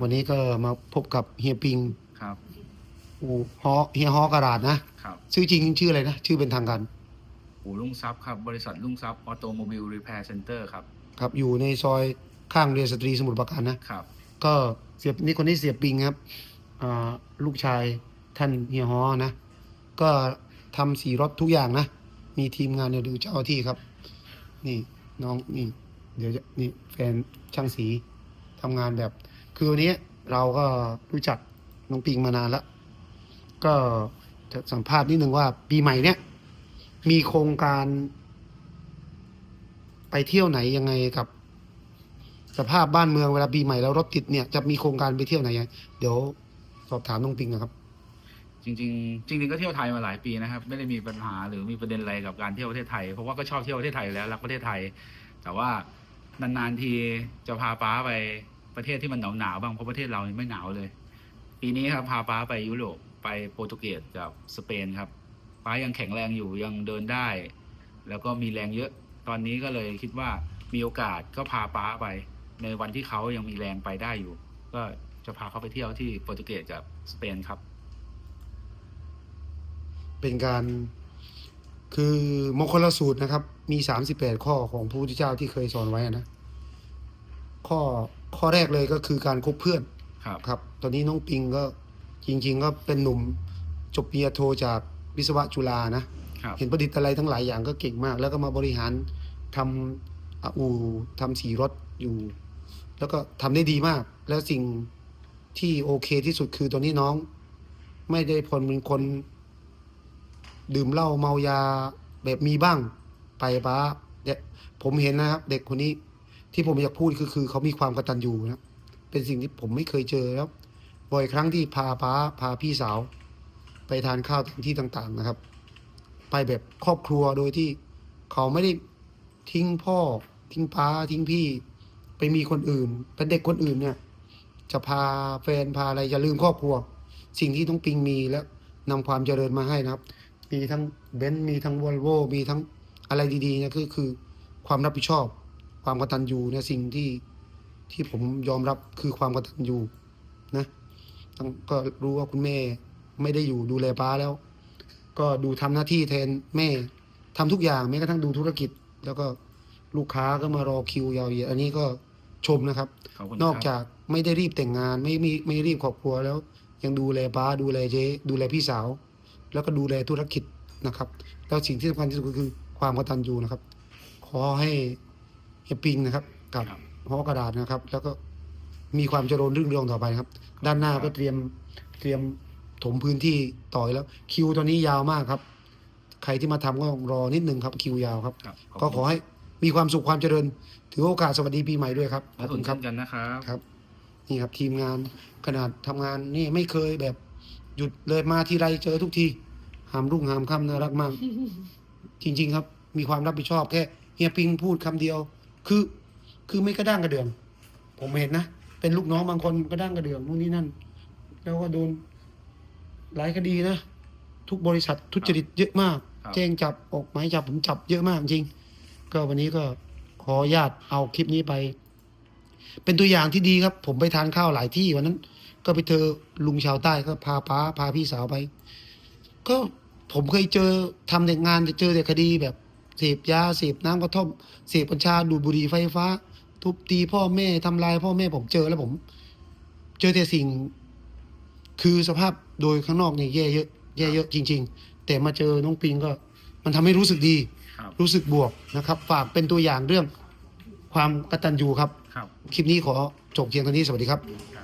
วันนี้ก็มาพบกับเฮียปิงครับอูฮอเฮียฮอกระดาษนะครับชื่อจริงชื่ออะไรนะชื่อเป็นทางการอู่ลุงทรัพย์ครับบริษัทลุงทรัพย์ออโตโมบิลรีแพร์เซ็นเตอร์ครับครับอยู่ในซอยข้างเรียนสตรีสมุทรปราการนะครับ ก็เสียบนี่คนนี้เสียปิงครับอ่าลูกชายท่านเฮียฮอนะ ก็ทำสีรถทุกอย่างนะ มีทีมงานเนี่ยดูเจ้าหน้าที่ครับ นี่น้องนี่ เดี๋ยวจะนี่แฟนช่างสีทำงานแบบ คือวันนี้เราก็รู้จักน้องปิงมานานแล้วก็จะสัมภาษณ์นิดนึงว่าปีใหม่เนี่ยมีโครงการ ไปเที่ยวไหนยังไงกับ สภาพบ้านเมืองเวลาปีใหม่แล้วรถติดเนี่ยจะมีโครงการไปเที่ยวไหนยังเดี๋ยวสอบถามน้องปิงนะครับ จริงๆจริงๆก็เที่ยวไทยมาหลายปีนะครับ ไม่ได้มีปัญหาหรือมีประเด็นอะไรกับการเที่ยวประเทศไทยเพราะว่าก็ชอบเที่ยวประเทศไทยแล้วรักประเทศไทย แต่ว่านานๆทีจะพาป้าไป ประเทศที่มันหนาวๆบ้างเพราะประเทศเราไม่หนาวเลย ปีนี้ครับพาป้าไปยุโรปไปโปรตุเกสกับสเปนครับป้ายังแข็งแรงอยู่ยังเดินได้ แล้วก็มีแรงเยอะ ตอนนี้ก็เลยคิดว่ามีโอกาสก็พาป้าไป ในวันที่เขายังมีแรงไปได้อยู่ ก็จะพาเขาไปเที่ยวที่โปรตุเกสกับสเปนครับ เป็นการคือมงคลสูตรนะครับ มีสามสิบแปดข้อของพระพุทธเจ้าที่เคยสอนไว้นะ ข้อ ข้อแรกเลยก็คือการคบเพื่อนครับครับ ตอนนี้น้องปิงก็จริง ๆ ก็เป็นหนุ่มจบปริญญาโทจากวิศวะจุฬานะครับเห็นประดิษฐ์อะไรทั้งหลายอย่างก็เก่งมาก แล้วก็มาบริหารทำอะอู่ทำสีรถอยู่ แล้วก็ทำได้ดีมาก แล้วสิ่งที่โอเคที่สุดคือตอนนี้น้อง ไม่ได้พลเป็นคน ดื่มเหล้าเมายาแบบมีบ้างไปป้าเด็กผมเห็นนะครับเด็กคนนี้ ที่ผมอยากพูดคือคือเขามีความกตัญญูนะเป็นสิ่งที่ผมไม่เคยเจอแล้ว บ่อยครั้งที่พาป้าพาพี่สาว ไปทานข้าวที่ต่างๆนะครับ ไปแบบครอบครัวโดยที่เขาไม่ได้ทิ้งพ่อ ทิ้งป้าทิ้งพี่ ไปมีคนอื่น เป็นเด็กคนอื่นเนี่ย จะพาแฟนพาอะไรจะลืมครอบครัว สิ่งที่ต้องปิงมีแล้วนำความเจริญมาให้นะครับ มีทั้งเบนซ์มีทั้งวอลโวมีทั้งอะไรดีๆเนี่ยคือคือความรับผิดชอบ ความกตัญญูเนี่ยสิ่งที่ที่ผมยอมรับคือความกตัญญูนะต้องก็รู้ว่าคุณแม่ไม่ได้อยู่ดูแลป้าแล้ว ก็ดูทำหน้าที่แทนแม่ทำทุกอย่างแม้กระทั่งดูธุรกิจ แล้วก็ลูกค้าก็มารอคิวยาวเหยียดอันนี้ก็ชมนะครับขอบคุณนอกครับจากไม่ได้รีบแต่งงาน ไม่มีไม่รีบครอบครัวแล้ว ยังดูแลป้าดูแลเจ๊ดูแลพี่สาว แล้วก็ดูแลธุรกิจนะครับ แล้วสิ่งที่สำคัญที่สุดก็คือความกตัญญูนะครับ ขอให้ เฮยปิงนะครับกับครับ หอกระดาษนะครับ แล้วก็มีความเจริญรุ่งเรืองต่อไปครับ ด้านหน้าก็เตรียมเตรียมถมพื้นที่ต่อยแล้ว คิวตอนนี้ยาวมากครับ ใครที่มาทำก็รอนิดนึงครับคิวยาวครับ ครับก็ขอให้มีความสุขความเจริญ ถือโอกาสสวัสดีปีใหม่ด้วยครับขอบคุณเช่นกันนะครับ ครับนี่ครับทีมงานขนาดทำงานนี่ไม่เคยแบบหยุดเลยมาทีไรเจอทุกทีหามรุ่งหามค่ำน่ารักมาก จริง ๆ ครับ มีความรับผิดชอบแค่เฮียปิงพูดคำเดียว คือ คือไม่กระด้างกระเดือง ผมเห็นนะ เป็นลูกน้องบางคนกระด้างกระเดืองนู่นนี่นั่น แล้วก็โดนหลายคดีนะ ทุกบริษัททุจริตเยอะมาก ครับ แจ้งจับออกหมายจับผมจับเยอะมากจริง ก็วันนี้ก็ขออนุญาตเอาคลิปนี้ไป เป็นตัวอย่างที่ดีครับ ผมไปทานข้าวหลายที่วันนั้น ก็ไปเจอลุงชาวใต้ก็พาป้าพาพี่สาวไป ก็ผมเคยเจอทำแต่งานจะเจอแต่คดีแบบ เสพยาเสพน้ำกระท่อมเสพกัญชาดูดบุหรี่ไฟฟ้า ทุบตีพ่อแม่ทำลายพ่อแม่ผมเจอแล้วผม เจอแต่สิ่ง คือสภาพโดยข้างนอกเนี่ยแย่เยอะแย่เยอะจริง ๆ แต่มาเจอน้องปิงก็ มันทำให้รู้สึกดีครับรู้สึกบวกนะครับ ฝากเป็นตัวอย่างเรื่องความกตัญญูครับครับคลิปนี้ขอจบเพียงเท่านี้สวัสดีครับครับ